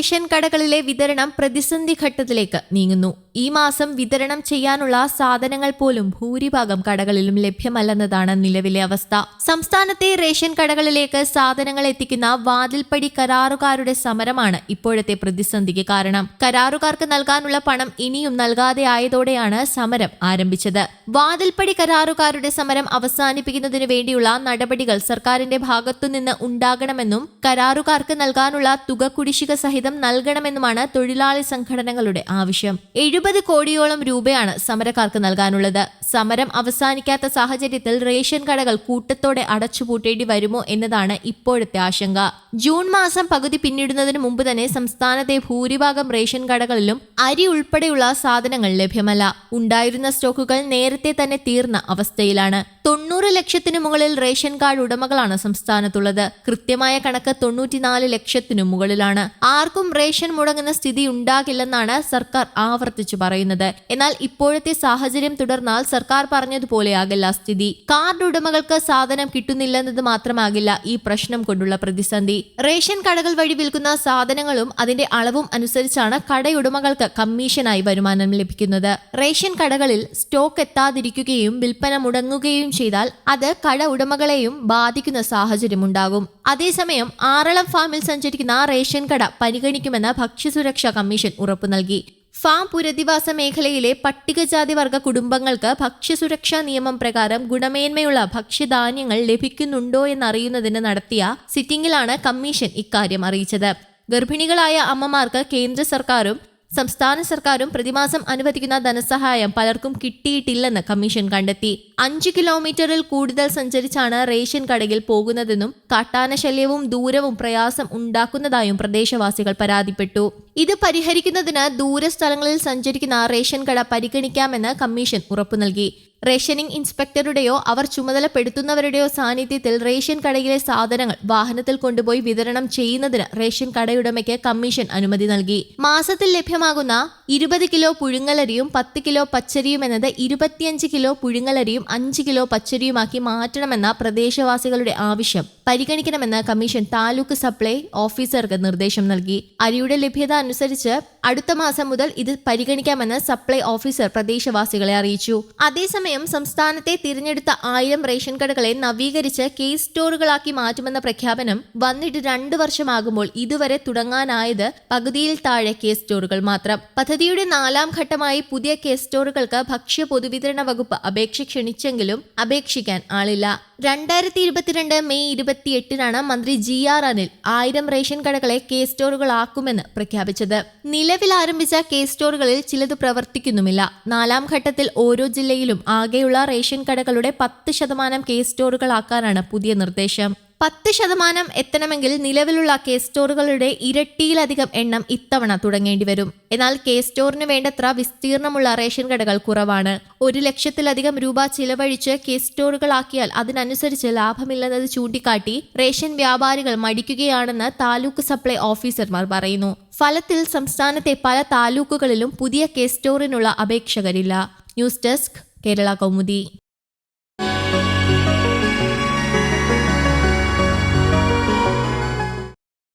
Ration കടകളിലെ വിതരണം പ്രതിസന്ധി ഘട്ടത്തിലേക്ക് നീങ്ങുന്നു. ഈ മാസം വിതരണം ചെയ്യാനുള്ള സാധനങ്ങൾ പോലും ഭൂരിഭാഗം കടകളിലും ലഭ്യമല്ലെന്നതാണ് നിലവിലെ അവസ്ഥ. സംസ്ഥാനത്തെ റേഷൻ കടകളിലേക്ക് സാധനങ്ങൾ എത്തിക്കുന്ന വാതിൽപ്പടി കരാറുകാരുടെ സമരമാണ് ഇപ്പോഴത്തെ പ്രതിസന്ധിക്ക് കാരണം. കരാറുകാർക്ക് നൽകാനുള്ള പണം ഇനിയും നൽകാതെ ആയതോടെയാണ് സമരം ആരംഭിച്ചത്. വാതിൽപ്പടി കരാറുകാരുടെ സമരം അവസാനിപ്പിക്കുന്നതിനു വേണ്ടിയുള്ള നടപടികൾ സർക്കാരിന്റെ ഭാഗത്തുനിന്ന് ഉണ്ടാകണമെന്നും കരാറുകാർക്ക് നൽകാനുള്ള തുക കുടിശ്ശിക സഹിതം നൽകണമെന്നുമാണ് തൊഴിലാളി സംഘടനകളുടെ ആവശ്യം. എഴുപത് കോടിയോളം രൂപയാണ് സമരക്കാർക്ക് നൽകാനുള്ളത്. സമരം അവസാനിക്കാത്ത സാഹചര്യത്തിൽ റേഷൻ കടകൾ കൂട്ടത്തോടെ അടച്ചുപൂട്ടേണ്ടി വരുമോ എന്നതാണ് ഇപ്പോഴത്തെ ആശങ്ക. ജൂൺ മാസം പകുതി പിന്നിടുന്നതിന് മുമ്പ് തന്നെ സംസ്ഥാനത്തെ ഭൂരിഭാഗം റേഷൻ കടകളിലും അരി ഉൾപ്പെടെയുള്ള സാധനങ്ങൾ ലഭ്യമല്ല. ഉണ്ടായിരുന്ന സ്റ്റോക്കുകൾ നേരത്തെ തന്നെ തീർന്ന അവസ്ഥയിലാണ്. തൊണ്ണൂറ് ലക്ഷത്തിന് മുകളിൽ റേഷൻ കാർഡ് ഉടമകളാണ് സംസ്ഥാനത്തുള്ളത്. കൃത്യമായ കണക്ക് തൊണ്ണൂറ്റിനാല് ലക്ഷത്തിനു മുകളിലാണ്. ആർക്കും റേഷൻ മുടങ്ങുന്ന സ്ഥിതി ഉണ്ടാകില്ലെന്നാണ് സർക്കാർ ആവർത്തിച്ചു പറയുന്നത്. എന്നാൽ ഇപ്പോഴത്തെ സാഹചര്യം തുടർന്നാൽ സർക്കാർ പറഞ്ഞതുപോലെയാകില്ല സ്ഥിതി. കാർഡ് ഉടമകൾക്ക് സാധനം കിട്ടുന്നില്ലെന്നത് മാത്രമാകില്ല ഈ പ്രശ്നം കൊണ്ടുള്ള പ്രതിസന്ധി. റേഷൻ കടകൾ വഴി വിൽക്കുന്ന സാധനങ്ങളും അതിന്റെ അളവും അനുസരിച്ചാണ് കടയുടമകൾക്ക് കമ്മീഷനായി വരുമാനം ലഭിക്കുന്നത്. റേഷൻ കടകളിൽ സ്റ്റോക്ക് എത്താതിരിക്കുകയും വിൽപ്പന മുടങ്ങുകയും ചെയ്താൽ അത് കട ഉടമകളെയും ബാധിക്കുന്ന സാഹചര്യമുണ്ടാകും. അതേസമയം ആറളം ഫാമിൽ സഞ്ചരിക്കുന്ന റേഷൻ കട പരിഗണിക്കുമെന്ന് ഭക്ഷ്യസുരക്ഷാ കമ്മീഷൻ ഉറപ്പു നൽകി. ഫാം പുരധിവാസ മേഖലയിലെ പട്ടികജാതി വർഗ കുടുംബങ്ങൾക്ക് ഭക്ഷ്യസുരക്ഷാ നിയമം പ്രകാരം ഗുണമേന്മയുള്ള ഭക്ഷ്യധാന്യങ്ങൾ ലഭിക്കുന്നുണ്ടോ എന്നറിയുന്നതിന് നടത്തിയ സിറ്റിംഗിലാണ് കമ്മീഷൻ ഇക്കാര്യം അറിയിച്ചത്. ഗർഭിണികളായ അമ്മമാർക്ക് കേന്ദ്ര സർക്കാരും സംസ്ഥാന സർക്കാരും പ്രതിമാസം അനുവദിക്കുന്ന ധനസഹായം പലർക്കും കിട്ടിയിട്ടില്ലെന്ന് കമ്മീഷൻ കണ്ടെത്തി. അഞ്ച് കിലോമീറ്ററിൽ കൂടുതൽ സഞ്ചരിച്ചാണ് റേഷൻ കടയിൽ പോകുന്നതെന്നും കാട്ടാന കാട്ടാനശല്യവും ദൂരവും പ്രയാസം ഉണ്ടാക്കുന്നതായും പ്രദേശവാസികൾ പരാതിപ്പെട്ടു. ഇത് പരിഹരിക്കുന്നതിന് ദൂരസ്ഥലങ്ങളിൽ സഞ്ചരിക്കുന്ന റേഷൻ കട പരിഗണിക്കാമെന്ന് കമ്മീഷൻ ഉറപ്പു നൽകി റേഷനിംഗ് ഇൻസ്പെക്ടറുടെയോ അവർ ചുമതലപ്പെടുത്തുന്നവരുടെയോ സാന്നിധ്യത്തിൽ റേഷൻ കടയിലെ സാധനങ്ങൾ വാഹനത്തിൽ കൊണ്ടുപോയി വിതരണം ചെയ്യുന്നതിന് റേഷൻ കടയുടമയ്ക്ക് കമ്മീഷൻ അനുമതി നൽകി. മാസത്തിൽ ലഭ്യമാകുന്ന ഇരുപത് കിലോ പുഴുങ്ങലരിയും പത്ത് കിലോ പച്ചരിയും എന്നത് ഇരുപത്തിയഞ്ച് കിലോ പുഴുങ്ങലരിയും അഞ്ച് കിലോ പച്ചരിയുമാക്കി മാറ്റണമെന്ന പ്രദേശവാസികളുടെ ആവശ്യം പരിഗണിക്കണമെന്ന് കമ്മീഷൻ താലൂക്ക് സപ്ലൈ ഓഫീസർക്ക് നിർദ്ദേശം നൽകി. അരിയുടെ ലഭ്യത അനുസരിച്ച് അടുത്ത മാസം മുതൽ ഇത് പരിഗണിക്കാമെന്ന് സപ്ലൈ ഓഫീസർ പ്രദേശവാസികളെ അറിയിച്ചു. അതേസമയം സംസ്ഥാനത്തെ തിരഞ്ഞെടുത്ത ആയിരം റേഷൻ കടകളെ നവീകരിച്ച് കേസ് സ്റ്റോറുകളാക്കി മാറ്റുമെന്ന പ്രഖ്യാപനം വന്നിട്ട് രണ്ടു വർഷമാകുമ്പോൾ ഇതുവരെ തുടങ്ങാനായത് പകുതിയിൽ താഴെ കേസ് സ്റ്റോറുകൾ മാത്രം. പദ്ധതിയുടെ നാലാം ഘട്ടമായി പുതിയ കേസ് സ്റ്റോറുകൾക്ക് ഭക്ഷ്യ പൊതുവിതരണ വകുപ്പ് അപേക്ഷ ക്ഷണിച്ചെങ്കിലും അപേക്ഷിക്കാൻ ആളില്ല. രണ്ടായിരത്തി ഇരുപത്തിരണ്ട് മെയ് ഇരുപത്തിയെട്ടിനാണ് മന്ത്രി ജി ആർ അനിൽ ആയിരം റേഷൻ കടകളെ കെ സ്റ്റോറുകളാക്കുമെന്ന് പ്രഖ്യാപിച്ചത്. നിലവിൽ ആരംഭിച്ച കെ സ്റ്റോറുകളിൽ ചിലത് പ്രവർത്തിക്കുന്നുമില്ല. നാലാം ഘട്ടത്തിൽ ഓരോ ജില്ലയിലും ആകെയുള്ള റേഷൻ കടകളുടെ പത്ത് ശതമാനം കെ സ്റ്റോറുകളാക്കാനാണ് പുതിയ നിർദ്ദേശം. പത്ത് ശതമാനം എത്തണമെങ്കിൽ നിലവിലുള്ള കെ സ്റ്റോറുകളുടെ ഇരട്ടിയിലധികം എണ്ണം ഇത്തവണ തുടങ്ങേണ്ടി വരും. എന്നാൽ കെ സ്റ്റോറിന് വേണ്ടത്ര വിസ്തീർണമുള്ള റേഷൻ കടകൾ കുറവാണ്. ഒരു ലക്ഷത്തിലധികം രൂപ ചിലവഴിച്ച് കെ സ്റ്റോറുകളാക്കിയാൽ അതിനനുസരിച്ച് ലാഭമില്ലെന്നത് ചൂണ്ടിക്കാട്ടി റേഷൻ വ്യാപാരികൾ മടിക്കുകയാണെന്ന് താലൂക്ക് സപ്ലൈ ഓഫീസർമാർ പറയുന്നു. ഫലത്തിൽ സംസ്ഥാനത്തെ പല താലൂക്കുകളിലും പുതിയ കെ സ്റ്റോറിനുള്ള അപേക്ഷകരില്ല. News desk Kerala Kaumudi.